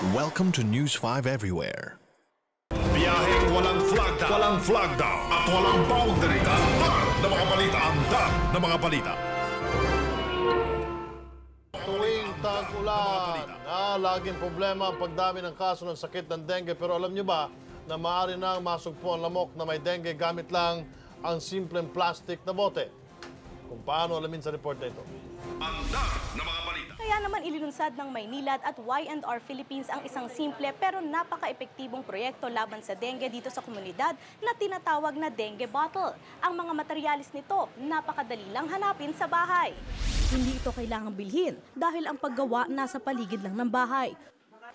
Welcome to News 5 Everywhere. Biyaheng walang flagda, walang flagda, at walang boundary. Tampar na mga balita, andar na mga balita. Tuwing tag-ulan, na laging problema ang pagdami ng kaso ng sakit ng dengue. Pero alam nyo ba na maaari nang masugpo ang lamok na may dengue gamit lang ang simpleng plastic na bote? Kung paano alamin sa report na ito. Andar. Ililunsad ng Maynilad at Y&R Philippines ang isang simple pero napaka-epektibong proyekto laban sa dengue dito sa komunidad na tinatawag na dengue bottle. Ang mga materialis nito, napakadali lang hanapin sa bahay. Hindi ito kailangang bilhin dahil ang paggawa nasa paligid lang ng bahay.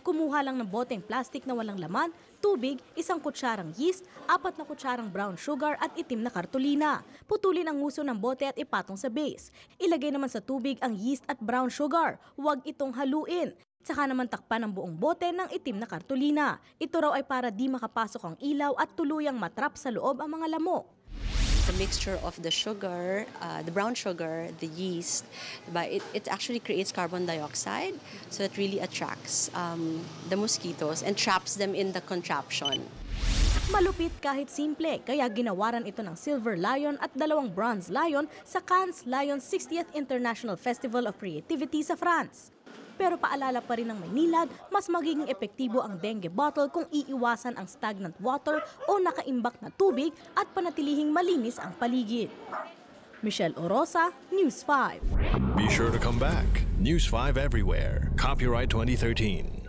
Kumuha lang ng boteng plastic na walang laman, tubig, isang kutsarang yeast, apat na kutsarang brown sugar at itim na kartolina. Putulin ang nguso ng bote at ipatong sa base. Ilagay naman sa tubig ang yeast at brown sugar. Huwag itong haluin. Saka naman takpan ang buong bote ng itim na kartolina. Ito raw ay para di makapasok ang ilaw at tuluyang matrap sa loob ang mga lamok. Mixture of the sugar, uh, the brown sugar, the yeast, but it, it actually creates carbon dioxide, so it really attracts um, the mosquitoes and traps them in the contraption. Malupit kahit simple, kaya ginawaran ito ng Silver Lion at dalawang Bronze Lion sa Cannes Lion 60th International Festival of Creativity sa France. Pero paalala pa rin ng Maynilad, mas magiging epektibo ang dengue bottle kung iiwasan ang stagnant water o nakaimbak na tubig at panatilihing malinis ang paligid. Michelle Orosa, News 5. Be sure to come back. News 5 Everywhere. Copyright 2013.